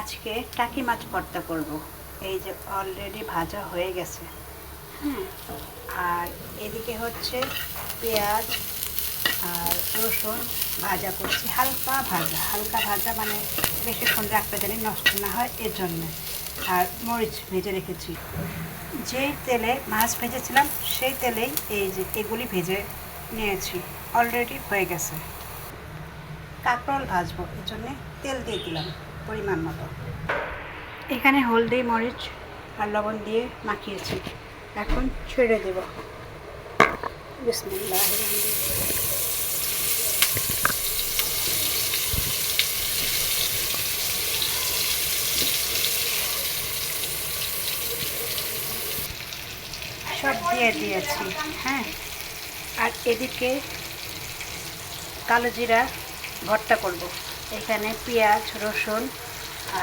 আজকে টাকি মাছ ভর্তা করব। এই যে অলরেডি ভাজা হয়ে গেছে। হ্যাঁ আর এদিকে হচ্ছে পেঁয়াজ আর রসুন ভাজা করছি। হালকা ভাজা হালকা ভাজা মানে বেশিক্ষণ রাখতে জানি নষ্ট না হয় এর জন্য আর মরিচ ভেজে রেখেছি। যেই তেলে মাছ ভেজেছিলাম, সেই তেলেই এই যে এগুলি ভেজে নিয়েছি। অলরেডি হয়ে গেছে। কাঁকরোল ভাজবো এর জন্যে তেল দিয়ে দিলাম পরিমাণ মতো। এখানে হলদি মরিচ আর লবণ দিয়ে মাখিয়েছি। এখন ছেড়ে দেব। বিসমিল্লাহ সব দিয়ে দিয়েছি হ্যাঁ। আর এদিকে কালো জিরা ভর্তা করব। এখানে পেঁয়াজ, রসুন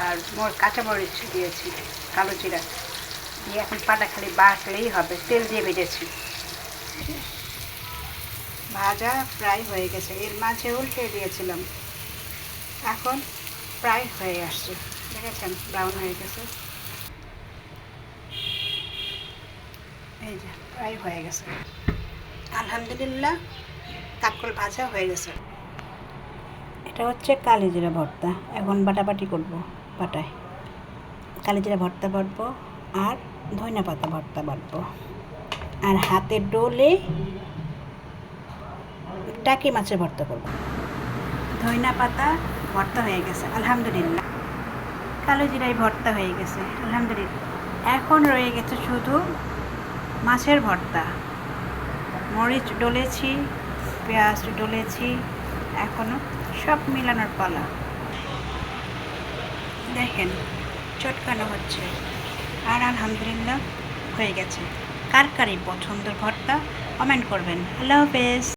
আর মোর কাঁচামরিচ দিয়েছি, কালো জিরা। দিয়ে এখন পাটা খালি বাটলেই হবে, তেল দিয়ে ভেজেছি। ভাজা প্রায় হয়ে গেছে, এর মাঝে উল্টে দিয়েছিলাম। এখন প্রায় হয়ে আসছে, দেখেছেন? ব্রাউন হয়ে গেছে। এই যে, প্রায় হয়ে গেছে। আলহামদুলিল্লাহ কাকল ভাজা হয়ে গেছে। এটা হচ্ছে কালিজিরা ভর্তা। এখন বাটাবাটি করব বাটায়। কালিজিরা ভর্তা বাটবো আর ধনিয়া পাতা ভর্তা বাটবো। আর হাতে ডোলে টাকি মাছের ভর্তা করব। ধনিয়া পাতা ভর্তা হয়ে গেছে, আলহামদুলিল্লাহ। কালো জিরাই ভর্তা হয়ে গেছে, আলহামদুলিল্লাহ। এখন রয়ে গেছে শুধু মাছের ভর্তা। মরিচ ডলেছি, পেঁয়াজ ডলেছি এখনও সব মিলানোর পালা। দেখেন, চটকানো হচ্ছে। আর আলহামদুলিল্লাহ হয়ে গেছে। কার কার এই ভর্তা কমেন্ট করবেন। হ্যালো হাফেজ।